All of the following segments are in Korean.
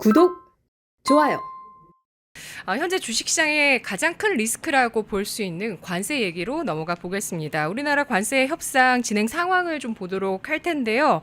구독, 좋아요. 아, 현재 주식시장의 가장 큰 리스크라고 볼 수 있는 관세 얘기로 넘어가 보겠습니다. 우리나라 관세 협상 진행 상황을 좀 보도록 할 텐데요.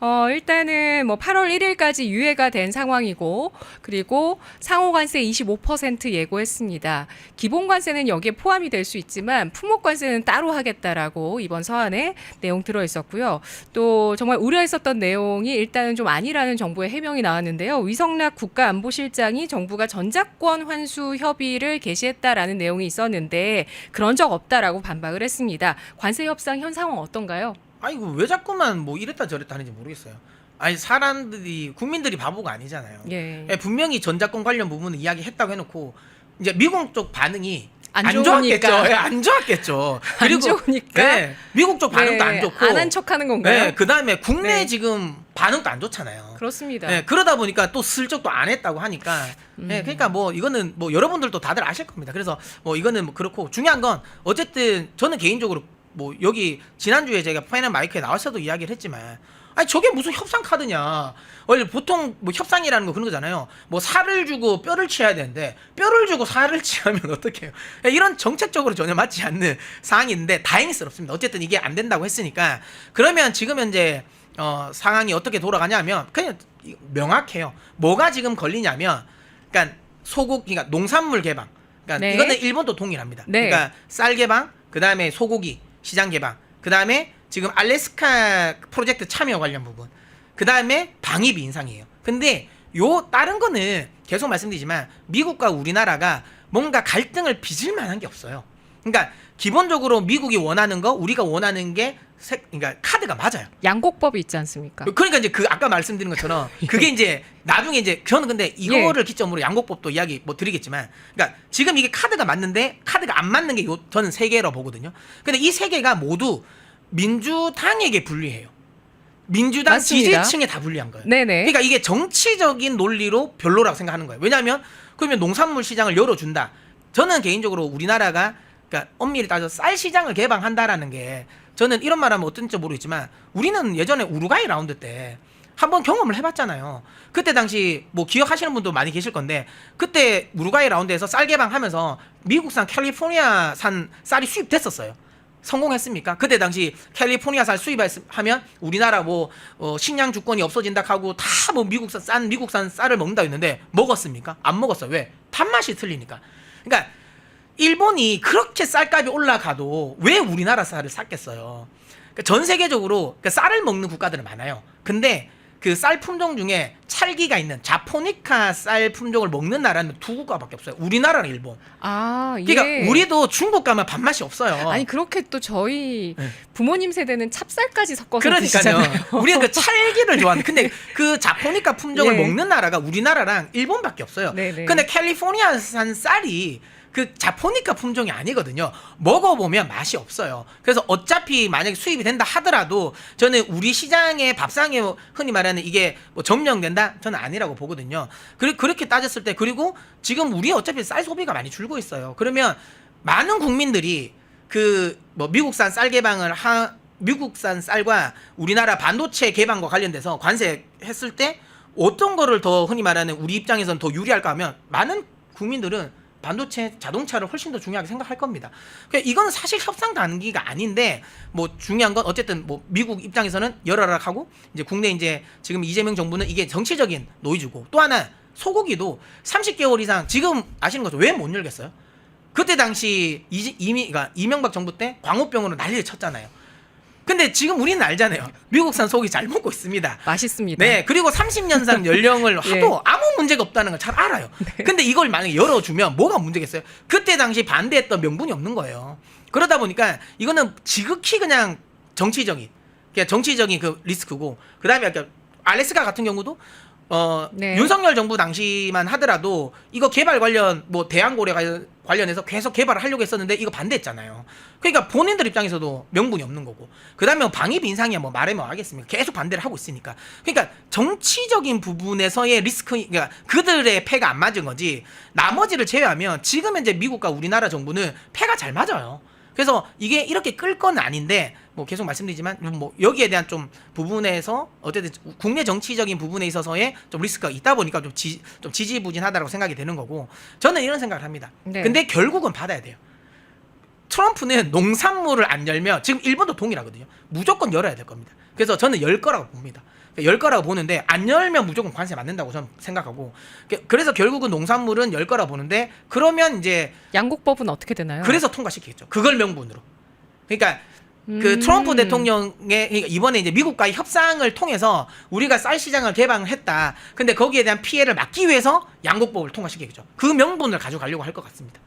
어, 일단은 뭐 8월 1일까지 유예가 된 상황이고, 그리고 상호 관세 25% 예고했습니다. 기본 관세는 여기에 포함이 될 수 있지만 품목 관세는 따로 하겠다라고 이번 서한에 내용 들어 있었고요. 또 정말 우려했었던 내용이 일단은 좀 아니라는 정부의 해명이 나왔는데요. 위성락 국가안보실장이 정부가 전작권 환수 협의를 개시했다라는 내용이 있었는데 그런 적 없다라고 반박을 했습니다. 관세 협상 현 상황 어떤가요? 아니 이거 왜 자꾸만 뭐 이랬다 저랬다 하는지 모르겠어요. 아니 사람들이 국민들이 바보가 아니잖아요. 예. 예, 분명히 전자권 관련 부분을 이야기했다고 해놓고 이제 미국 쪽 반응이 안 안. 좋았겠죠. 예, 안 좋았겠죠. 안 좋으니까. 예, 미국 쪽 반응도 안 좋고 안 한 척하는 건가요? 예, 그다음에 국내 네. 지금 반응도 안 좋잖아요. 그렇습니다. 예, 그러다 보니까 또 슬쩍 또 안 했다고 하니까 음. 예, 그러니까 뭐 이거는 뭐 여러분들도 다들 아실 겁니다. 그래서 뭐 이거는 뭐 그렇고 중요한 건 어쨌든 저는 개인적으로 뭐 여기 지난주에 제가 파이널 마이크에 나와서도 이야기를 했지만 아니 저게 무슨 협상 카드냐. 원래 보통 뭐 협상이라는 거 그런 거잖아요. 뭐 살을 주고 뼈를 취해야 되는데 뼈를 주고 살을 취하면 어떡해요. 예, 이런 정책적으로 전혀 맞지 않는 사항인데 다행스럽습니다. 어쨌든 이게 안 된다고 했으니까 그러면 지금 현재 어, 상황이 어떻게 돌아가냐면 그냥 이- 명확해요. 뭐가 지금 걸리냐면 그러니까 소국 그러니까 농산물 개방. 그러니까 네. 이거는 일본도 동일합니다. 네. 그러니까 쌀 개방, 그다음에 소고기 시장 개방, 그다음에 지금 알래스카 프로젝트 참여 관련 부분, 그 다음에 방위비 인상이에요. 근데 요 다른 거는 계속 말씀드리지만 미국과 우리나라가 뭔가 갈등을 빚을 만한 게 없어요. 그러니까 기본적으로 미국이 원하는 거, 우리가 원하는 게 세- 그러니까 카드가 맞아요. 양곡법이 있지 않습니까? 그러니까 이제 그 아까 말씀드린 것처럼 그게 이제 나중에 이제 저는 근데 이거를 기점으로 양곡법도 이야기 뭐 드리겠지만 그러니까 지금 이게 카드가 맞는데 카드가 안 맞는 게 요, 저는 세 개로 보거든요. 근데 이 세 개가 모두 민주당에게 불리해요. 민주당 맞습니다. 지지층에 다 불리한 거예요. 네네. 그러니까 이게 정치적인 논리로 별로라고 생각하는 거예요. 왜냐하면 그러면 농산물 시장을 열어준다. 저는 개인적으로 우리나라가 그러니까 엄밀히 따져 쌀 시장을 개방한다라는 게 저는 이런 말하면 어떤지 모르겠지만 우리는 예전에 우루과이 라운드 때 한번 경험을 해봤잖아요. 그때 당시 뭐 기억하시는 분도 많이 계실 건데 그때 우루과이 라운드에서 쌀 개방하면서 미국산 캘리포니아산 쌀이 수입됐었어요. 성공했습니까? 그때 당시 캘리포니아산 수입하면 우리나라 뭐 어, 식량 주권이 없어진다 하고 다 뭐 미국산 싼 미국산 쌀을 먹는다 했는데 먹었습니까? 안 먹었어요. 왜? 단맛이 틀리니까. 그러니까 일본이 그렇게 쌀값이 올라가도 왜 우리나라 쌀을 샀겠어요? 그러니까 전 세계적으로 그러니까 쌀을 먹는 국가들은 많아요. 근데 그 쌀 품종 중에 찰기가 있는 자포니카 쌀 품종을 먹는 나라는 두 국가밖에 없어요. 우리나라랑 일본. 아, 예. 그러니까 우리도 중국 가면 밥맛이 없어요. 아니 그렇게 또 저희 네. 부모님 세대는 찹쌀까지 섞어서 그러니까요. 드시잖아요. 우리는 그 찰기를 좋아하는. 근데 그 자포니카 품종을 예. 먹는 나라가 우리나라랑 일본밖에 없어요. 네네. 근데 캘리포니아산 쌀이 그 자포니카 품종이 아니거든요. 먹어보면 맛이 없어요. 그래서 어차피 만약에 수입이 된다 하더라도 저는 우리 시장의 밥상에 뭐 흔히 말하는 이게 뭐 점령된다? 저는 아니라고 보거든요. 그리- 그렇게 따졌을 때 그리고 지금 우리 어차피 쌀 소비가 많이 줄고 있어요. 그러면 많은 국민들이 그 뭐 미국산 쌀 개방을 하 미국산 쌀과 우리나라 반도체 개방과 관련돼서 관세 했을 때 어떤 거를 더 흔히 말하는 우리 입장에서는 더 유리할까 하면 많은 국민들은 반도체 자동차를 훨씬 더 중요하게 생각할 겁니다. 그러니까 이건 사실 협상 단계가 아닌데 뭐 중요한 건 어쨌든 뭐 미국 입장에서는 열어라 하고 이제 국내 이제 지금 이재명 정부는 이게 정치적인 노이즈고 또 하나 소고기도 30개월 이상 지금 아시는 거죠? 왜 못 열겠어요? 그때 당시 이미 그러니까 이명박 정부 때 광우병으로 난리를 쳤잖아요. 근데 지금 우리는 알잖아요. 미국산 소고기 잘 먹고 있습니다. 맛있습니다. 네, 그리고 30년상 연령을 예. 하도 아무 문제가 없다는 걸 잘 알아요. 근데 이걸 만약에 열어주면 뭐가 문제겠어요? 그때 당시 반대했던 명분이 없는 거예요. 그러다 보니까 이거는 지극히 그냥 정치적인, 그냥 정치적인 그 리스크고, 그 다음에 아까 알래스카 같은 경우도 어 네. 윤석열 정부 당시만 하더라도 이거 개발 관련 뭐 대한고래 관련- 관련해서 계속 개발을 하려고 했었는데 이거 반대했잖아요. 그러니까 본인들 입장에서도 명분이 없는 거고 그다음에 방위비 인상이야 뭐 말해 뭐 하겠습니까? 계속 반대를 하고 있으니까. 그러니까 정치적인 부분에서의 리스크 그러니까 그들의 패가 안 맞은 거지 나머지를 제외하면 지금 현재 미국과 우리나라 정부는 패가 잘 맞아요. 그래서 이게 이렇게 끌 건 아닌데 뭐 계속 말씀드리지만 뭐 여기에 대한 좀 부분에서 어쨌든 국내 정치적인 부분에 있어서의 좀 리스크가 있다 보니까 좀, 지, 좀 지지부진하다라고 생각이 되는 거고 저는 이런 생각을 합니다. 네. 근데 결국은 받아야 돼요. 트럼프는 농산물을 안 열면 지금 일본도 동일하거든요. 무조건 열어야 될 겁니다. 그래서 저는 열 거라고 봅니다. 열 거라고 보는데 안 열면 무조건 관세 맞는다고 저는 생각하고 그- 그래서 결국은 농산물은 열 거라 보는데 그러면 이제 양국법은 어떻게 되나요? 그래서 통과시키겠죠. 그걸 명분으로. 그러니까 그 음. 트럼프 대통령의 그러니까 이번에 이제 미국과의 협상을 통해서 우리가 쌀 시장을 개방했다. 근데 거기에 대한 피해를 막기 위해서 양국법을 통과시키겠죠. 그 명분을 가져가려고 할 것 같습니다.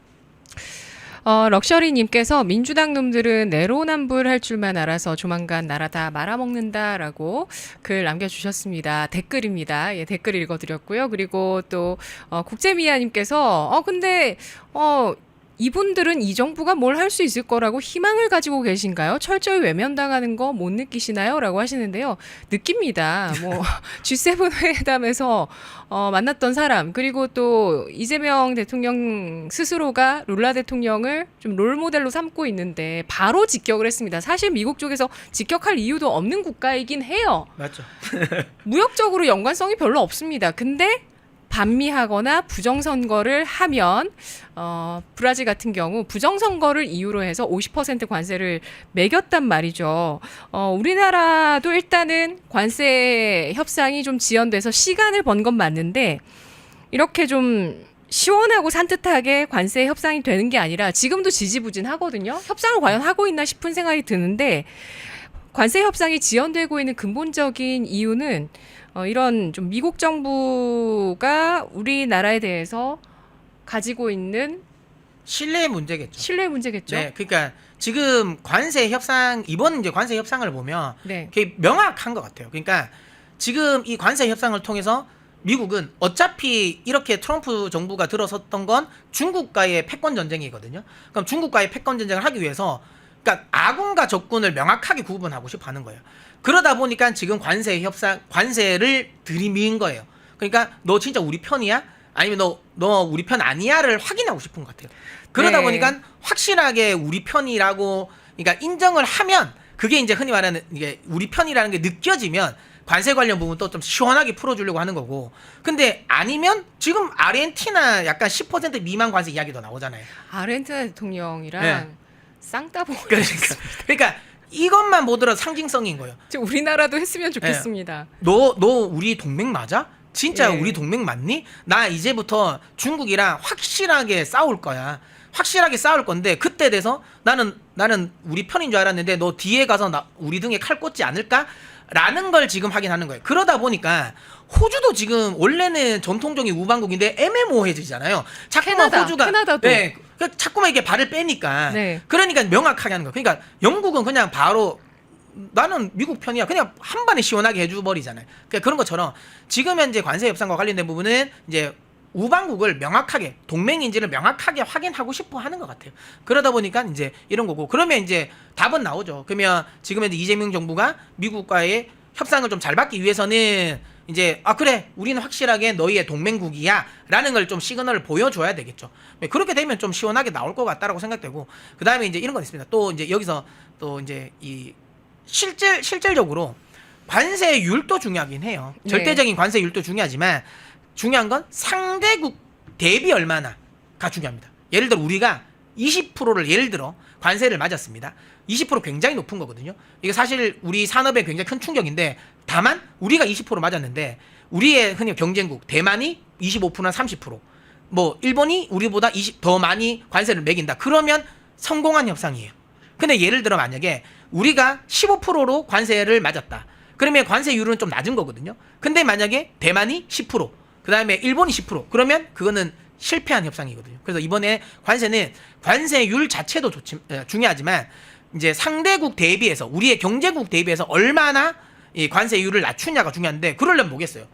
어, 럭셔리님께서 민주당 놈들은 내로남불 할 줄만 알아서 조만간 나라 다 말아먹는다라고 글 남겨주셨습니다. 댓글입니다. 예, 댓글 읽어드렸고요. 그리고 또 어, 국제미아님께서 어 근데 어 이분들은 이 정부가 뭘 할 수 있을 거라고 희망을 가지고 계신가요? 철저히 외면당하는 거 못 느끼시나요? 라고 하시는데요. 느낍니다. 뭐 G7 회담에서 어, 만났던 사람 그리고 또 이재명 대통령 스스로가 룰라 대통령을 좀 롤 모델로 삼고 있는데 바로 직격을 했습니다. 사실 미국 쪽에서 직격할 이유도 없는 국가이긴 해요. 맞죠? 무역적으로 연관성이 별로 없습니다. 근데 반미하거나 부정선거를 하면 어, 브라질 같은 경우 부정선거를 이유로 해서 50% 관세를 매겼단 말이죠. 어, 우리나라도 일단은 관세 협상이 좀 지연돼서 시간을 번 건 맞는데 이렇게 좀 시원하고 산뜻하게 관세 협상이 되는 게 아니라 지금도 지지부진하거든요. 협상을 과연 하고 있나 싶은 생각이 드는데 관세 협상이 지연되고 있는 근본적인 이유는 어, 이런 좀 미국 정부가 우리나라에 대해서 가지고 있는 신뢰의 문제겠죠. 신뢰 문제겠죠. 네, 그러니까 지금 관세 협상 이번 이제 관세 협상을 보면 네. 그게 명확한 것 같아요. 그러니까 지금 이 관세 협상을 통해서 미국은 어차피 이렇게 트럼프 정부가 들어섰던 건 중국과의 패권 전쟁이거든요. 그럼 중국과의 패권 전쟁을 하기 위해서 그러니까 아군과 적군을 명확하게 구분하고 싶어 하는 거예요. 그러다 보니까 지금 관세 협상 관세를 들이미인 거예요. 그러니까 너 진짜 우리 편이야? 아니면 너 너 우리 편 아니야를 확인하고 싶은 것 같아요. 그러다 네. 보니까 확실하게 우리 편이라고 그러니까 인정을 하면 그게 이제 흔히 말하는 이게 우리 편이라는 게 느껴지면 관세 관련 부분도 좀 시원하게 풀어주려고 하는 거고 근데 아니면 지금 아르헨티나 약간 10% 미만 관세 이야기도 나오잖아요. 아르헨티나 대통령이랑 네. 쌍따봉. 그러니까 그러니까 이것만 보더라도 상징성인 거예요. 우리나라도 했으면 좋겠습니다. 너 너 우리 동맹 맞아? 진짜 예. 우리 동맹 맞니? 나 이제부터 중국이랑 확실하게 싸울 거야. 확실하게 싸울 건데 그때 돼서 나는 나는 우리 편인 줄 알았는데 너 뒤에 가서 나 우리 등에 칼 꽂지 않을까? 라는 걸 지금 확인하는 거예요. 그러다 보니까 호주도 지금 원래는 전통적인 우방국인데 애매모호해지잖아요. 자꾸만 캐나다, 호주가 캐나다도. 네, 그 자꾸만 이게 발을 빼니까 네. 그러니까 명확하게 하는 거예요. 그러니까 영국은 그냥 바로 나는 미국 편이야. 그냥 한 번에 시원하게 해줘 버리잖아요. 그러니까 그런 것처럼 지금 현재 관세 협상과 관련된 부분은 이제 우방국을 명확하게 동맹인지를 명확하게 확인하고 싶어 하는 것 같아요. 그러다 보니까 이제 이런 거고 그러면 이제 답은 나오죠. 그러면 지금 현재 이재명 정부가 미국과의 협상을 좀 잘 받기 위해서는 이제 아 그래 우리는 확실하게 너희의 동맹국이야라는 걸 좀 시그널을 보여줘야 되겠죠. 네, 그렇게 되면 좀 시원하게 나올 것 같다라고 생각되고 그 다음에 이제 이런 건 있습니다. 또 이제 여기서 또 이제 이 실질 실질적으로 관세율도 중요하긴 해요. 네. 절대적인 관세율도 중요하지만 중요한 건 상대국 대비 얼마나가 중요합니다. 예를 들어 우리가 20%를 예를 들어 관세를 맞았습니다. 20% 굉장히 높은 거거든요. 이게 사실 우리 산업에 굉장히 큰 충격인데 다만 우리가 20% 맞았는데 우리의 흔히 경쟁국 대만이 25%나 30%뭐 일본이 우리보다 20, 더 많이 관세를 매긴다. 그러면 성공한 협상이에요. 근데 예를 들어 만약에 우리가 15%로 관세를 맞았다. 그러면 관세율은 좀 낮은 거거든요. 근데 만약에 대만이 10%, 그 다음에 일본이 10%, 그러면 그거는 실패한 협상이거든요. 그래서 이번에 관세는 관세율 자체도 좋지, 에, 중요하지만 이제 상대국 대비해서 우리의 경제국 대비해서 얼마나 이 관세율을 낮추냐가 중요한데 그러려면 뭐겠어요?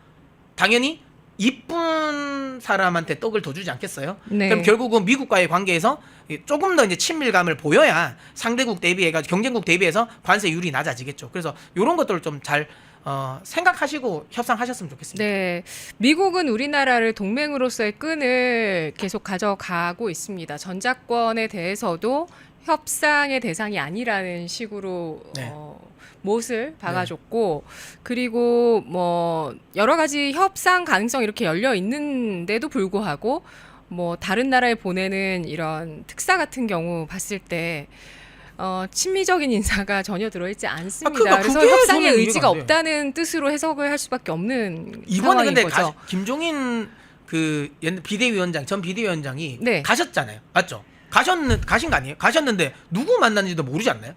당연히 이쁜 사람한테 떡을 더 주지 않겠어요? 네. 그럼 결국은 미국과의 관계에서 이 조금 더 이제 친밀감을 보여야 상대국 대비해가 경쟁국 대비해서 관세율이 낮아지겠죠. 그래서 이런 것들을 좀 잘 어, 생각하시고 협상하셨으면 좋겠습니다. 네. 미국은 우리나라를 동맹으로서의 끈을 계속 가져가고 있습니다. 전작권에 대해서도 협상의 대상이 아니라는 식으로 네. 어, 못을 박아줬고 그리고 뭐 여러 가지 협상 가능성 이렇게 열려 있는데도 불구하고 뭐 다른 나라에 보내는 이런 특사 같은 경우 봤을 때 어, 친미적인 인사가 전혀 들어있지 않습니다. 그러니까 그래서 그게 협상의 저는 의지가 이해가 안 돼요. 없다는 뜻으로 해석을 할 수밖에 없는 이번에 상황인 근데 거죠. 가, 김종인 그 옛날 비대위원장 전 비대위원장이 네. 가셨잖아요. 맞죠? 가셨는 가신 거 아니에요? 가셨는데 누구 만났는지도 모르지 않나요?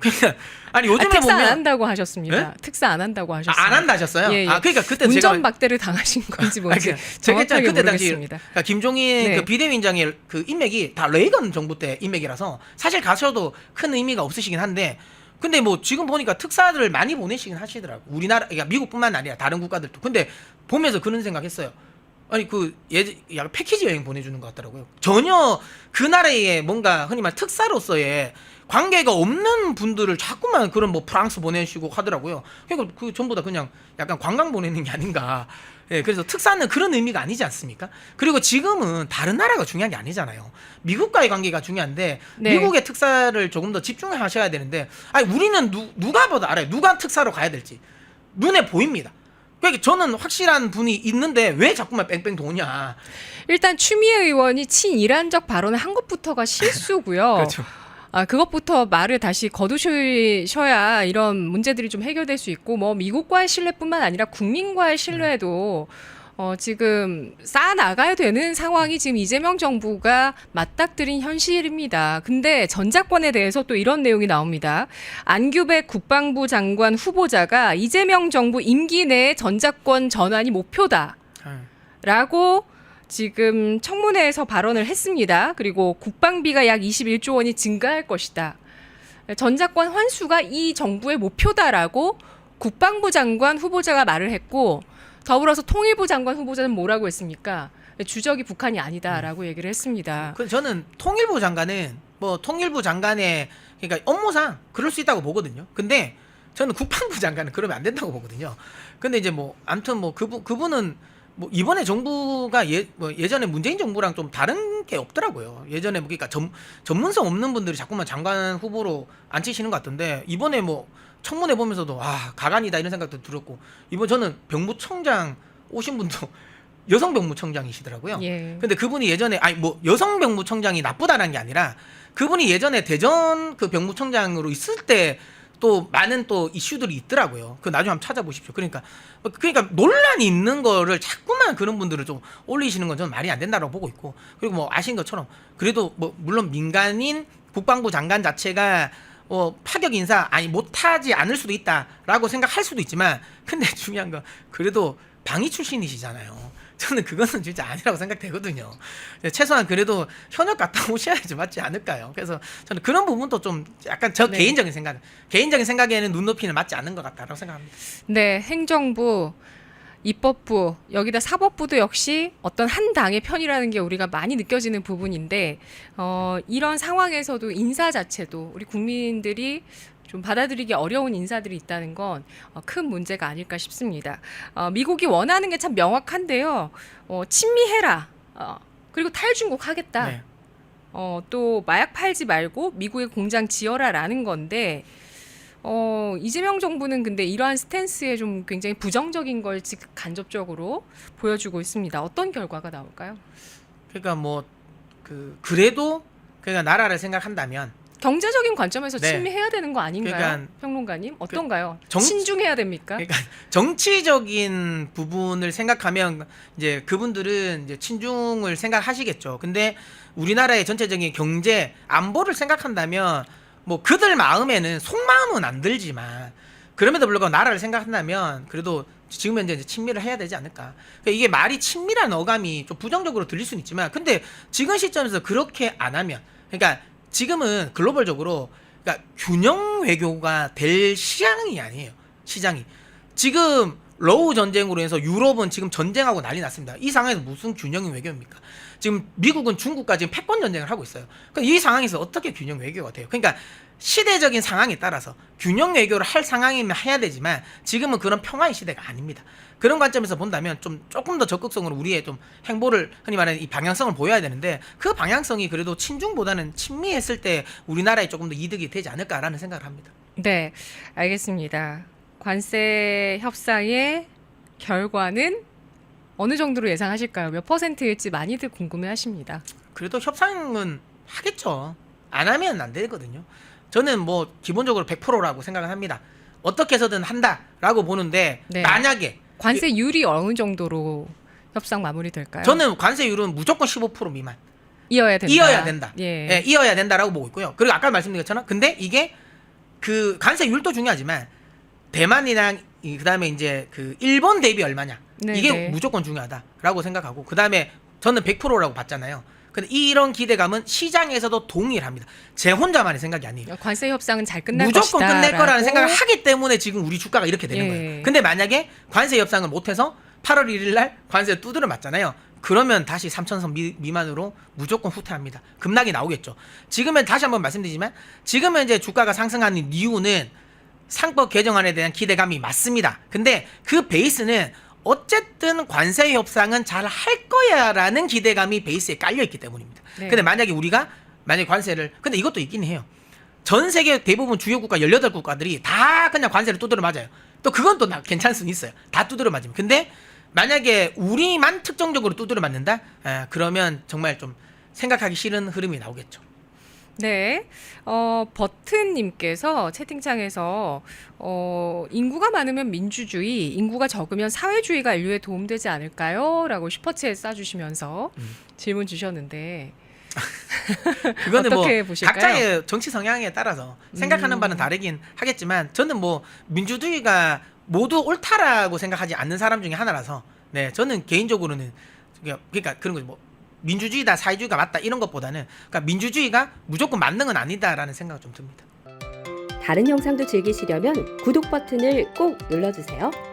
그러니까 아니 아, 요즘에 특사 안 보면 한다고 하셨습니다. 특사 안 한다고 아, 하셨습니다. 안 한다 하셨어요? 예, 예. 아 그러니까 그때 운전 제가 박대를 당하신 건지 뭔지 아, 그-. 정확하게 그때 당시 모르겠습니다. 그러니까 김종인 네. 그 비대위원장의 그 인맥이 다 레이건 정부 때 인맥이라서 사실 가셔도 큰 의미가 없으시긴 한데 근데 뭐 지금 보니까 특사들을 많이 보내시긴 하시더라고. 우리나라 그러니까 미국뿐만 아니라 다른 국가들도. 근데 보면서 그런 생각했어요. 아니 그 예, 약간 패키지 여행 보내주는 것 같더라고요. 전혀 그 나라의 뭔가 흔히 말 특사로서의 관계가 없는 분들을 자꾸만 그런 뭐 프랑스 보내시고 하더라고요. 그러니까 그 전부 다 그냥 약간 관광 보내는 게 아닌가. 예, 그래서 특사는 그런 의미가 아니지 않습니까? 그리고 지금은 다른 나라가 중요한 게 아니잖아요. 미국과의 관계가 중요한데 네. 미국의 특사를 조금 더 집중하셔야 되는데 아니 우리는 누, 누가 봐도 알아요. 누가 특사로 가야 될지 눈에 보입니다. 그러니까 저는 확실한 분이 있는데 왜 자꾸만 뺑뺑 도냐. 일단 추미애 의원이 친이란적 발언을 한 것부터가 실수고요. 그렇죠. 아, 그것부터 말을 다시 거두셔야 이런 문제들이 좀 해결될 수 있고, 뭐, 미국과의 신뢰뿐만 아니라 국민과의 신뢰도, 어, 지금 쌓아나가야 되는 상황이 지금 이재명 정부가 맞닥뜨린 현실입니다. 근데 전작권에 대해서 또 이런 내용이 나옵니다. 안규백 국방부 장관 후보자가 이재명 정부 임기 내에 전작권 전환이 목표다. 예. 라고 지금 청문회에서 발언을 했습니다. 그리고 국방비가 약 21조 원이 증가할 것이다. 전작권 환수가 이 정부의 목표다라고 국방부 장관 후보자가 말을 했고 더불어서 통일부 장관 후보자는 뭐라고 했습니까? 주적이 북한이 아니다라고 얘기를 했습니다. 그 저는 통일부 장관은 뭐 통일부 장관의 그러니까 업무상 그럴 수 있다고 보거든요. 근데 저는 국방부 장관은 그러면 안 된다고 보거든요. 근데 이제 뭐 아무튼 뭐 그분 그분은 뭐 이번에 정부가 예, 뭐 예전에 문재인 정부랑 좀 다른 게 없더라고요. 예전에 뭐 그러니까 전, 전문성 없는 분들이 자꾸만 장관 후보로 앉히시는 것 같던데 이번에 뭐 청문회 보면서도 아 가관이다 이런 생각도 들었고 이번 저는 병무청장 오신 분도 여성 병무청장이시더라고요. 예. 근데 그분이 예전에 아니 뭐 여성 병무청장이 나쁘다는 게 아니라 그분이 예전에 대전 그 병무청장으로 있을 때 또 많은 또 이슈들이 있더라고요. 그 나중에 한번 찾아보십시오. 그러니까 그러니까 논란이 있는 거를 자꾸만 그런 분들을 좀 올리시는 건 저는 말이 안 된다고 보고 있고 그리고 뭐 아신 것처럼 그래도 뭐 물론 민간인 국방부 장관 자체가 어, 파격 인사 아니 못하지 않을 수도 있다라고 생각할 수도 있지만 근데 중요한 건 그래도 방위 출신이시잖아요. 저는 그거는 진짜 아니라고 생각되거든요. 최소한 그래도 현역 갔다 오셔야지 맞지 않을까요? 그래서 저는 그런 부분도 좀 약간 저 네. 개인적인 생각, 개인적인 생각에는 눈높이는 맞지 않는 것 같다라고 생각합니다. 네, 행정부, 입법부, 여기다 사법부도 역시 어떤 한 당의 편이라는 게 우리가 많이 느껴지는 부분인데, 어, 이런 상황에서도 인사 자체도 우리 국민들이 좀 받아들이기 어려운 인사들이 있다는 건 어, 큰 문제가 아닐까 싶습니다. 어, 미국이 원하는 게 참 명확한데요. 어, 친미해라. 어, 그리고 탈중국 하겠다. 네. 어, 또 마약 팔지 말고 미국에 공장 지어라라는 건데 어, 이재명 정부는 근데 이러한 스탠스에 좀 굉장히 부정적인 걸 지금 간접적으로 보여주고 있습니다. 어떤 결과가 나올까요? 그러니까 뭐 그 그래도 그러니까 나라를 생각한다면 경제적인 관점에서 네. 친미해야 되는 거 아닌가요? 그러니까 평론가님 어떤가요? 정- 신중해야 됩니까? 그러니까 정치적인 부분을 생각하면 이제 그분들은 이제 친중을 생각하시겠죠. 근데 우리나라의 전체적인 경제 안보를 생각한다면 뭐 그들 마음에는 속마음은 안 들지만 그럼에도 불구하고 나라를 생각한다면 그래도 지금 현재 이제 친밀을 해야 되지 않을까. 그러니까 이게 말이 친밀한 어감이 좀 부정적으로 들릴 수는 있지만 근데 지금 시점에서 그렇게 안 하면 그러니까 지금은 글로벌적으로 그러니까 균형 외교가 될 시장이 아니에요. 시장이. 지금 러우 전쟁으로 해서 유럽은 지금 전쟁하고 난리 났습니다. 이 상황에서 무슨 균형 외교입니까? 지금 미국은 중국과 지금 패권 전쟁을 하고 있어요. 그러니까 이 상황에서 어떻게 균형 외교가 돼요? 그러니까 시대적인 상황에 따라서 균형 외교를 할 상황이면 해야 되지만 지금은 그런 평화의 시대가 아닙니다. 그런 관점에서 본다면 좀 조금 더 적극적으로 우리의 좀 행보를 흔히 말하는 이 방향성을 보여야 되는데 그 방향성이 그래도 친중보다는 친미했을 때 우리나라에 조금 더 이득이 되지 않을까라는 생각을 합니다. 네, 알겠습니다. 관세 협상의 결과는 어느 정도로 예상하실까요? 몇 퍼센트일지 많이들 궁금해하십니다. 그래도 협상은 하겠죠. 안 하면 안 되거든요. 저는 뭐 기본적으로 100%라고 생각을 합니다. 어떻게 해서든 한다라고 보는데 네. 만약에 관세율이 어느 정도로 협상 마무리될까요? 저는 관세율은 무조건 15% 미만 이어야 된다. 이어야 된다. 예. 예, 이어야 된다라고 보고 있고요. 그리고 아까 것처럼 근데 이게 그 관세율도 중요하지만 대만이랑 이- 그다음에 이제 그 일본 대비 얼마냐 네, 이게 네. 무조건 중요하다라고 생각하고 그다음에 저는 100%라고 봤잖아요. 근데 이런 기대감은 시장에서도 동일합니다. 제 혼자만의 생각이 아니에요. 관세 협상은 잘 끝날 무조건 것이다. 끝낼 거라는 생각을 하기 때문에 지금 우리 주가가 이렇게 되는 예. 거예요. 근데 만약에 관세 협상을 못해서 8월 1일 날 관세 두드려 맞잖아요. 그러면 다시 3천선 미, 미만으로 무조건 후퇴합니다. 급락이 나오겠죠. 지금은 다시 한번 말씀드리지만 지금은 이제 주가가 상승하는 이유는 상법 개정안에 대한 기대감이 맞습니다. 근데 그 베이스는 어쨌든 관세 협상은 잘 할 거야라는 기대감이 베이스에 깔려 있기 때문입니다. 네. 근데 만약에 우리가 만약에 관세를 근데 이것도 있긴 해요. 전 세계 대부분 주요 국가 18국가들이 다 그냥 관세를 두드려 맞아요. 또 그건 또 나- 괜찮을 수는 있어요. 다 두드려 맞으면. 근데 만약에 우리만 특정적으로 두드려 맞는다? 아, 그러면 정말 좀 생각하기 싫은 흐름이 나오겠죠. 네. 어, 버튼님께서 채팅창에서 어, 인구가 많으면 민주주의, 인구가 적으면 사회주의가 인류에 도움되지 않을까요? 라고 슈퍼챗 쏴주시면서 음. 질문 주셨는데 그거는 뭐 어떻게 보실까요? 각자의 정치 성향에 따라서 생각하는 음. 바는 다르긴 하겠지만 저는 뭐 민주주의가 모두 옳다라고 생각하지 않는 사람 중에 하나라서 네 저는 개인적으로는 그러니까 그런 거죠 뭐 민주주의다 사회주의가 맞다 이런 것보다는 그러니까 민주주의가 무조건 맞는 건 아니다라는 생각이 좀 듭니다. 다른 영상도 즐기시려면 구독 버튼을 꼭 눌러주세요.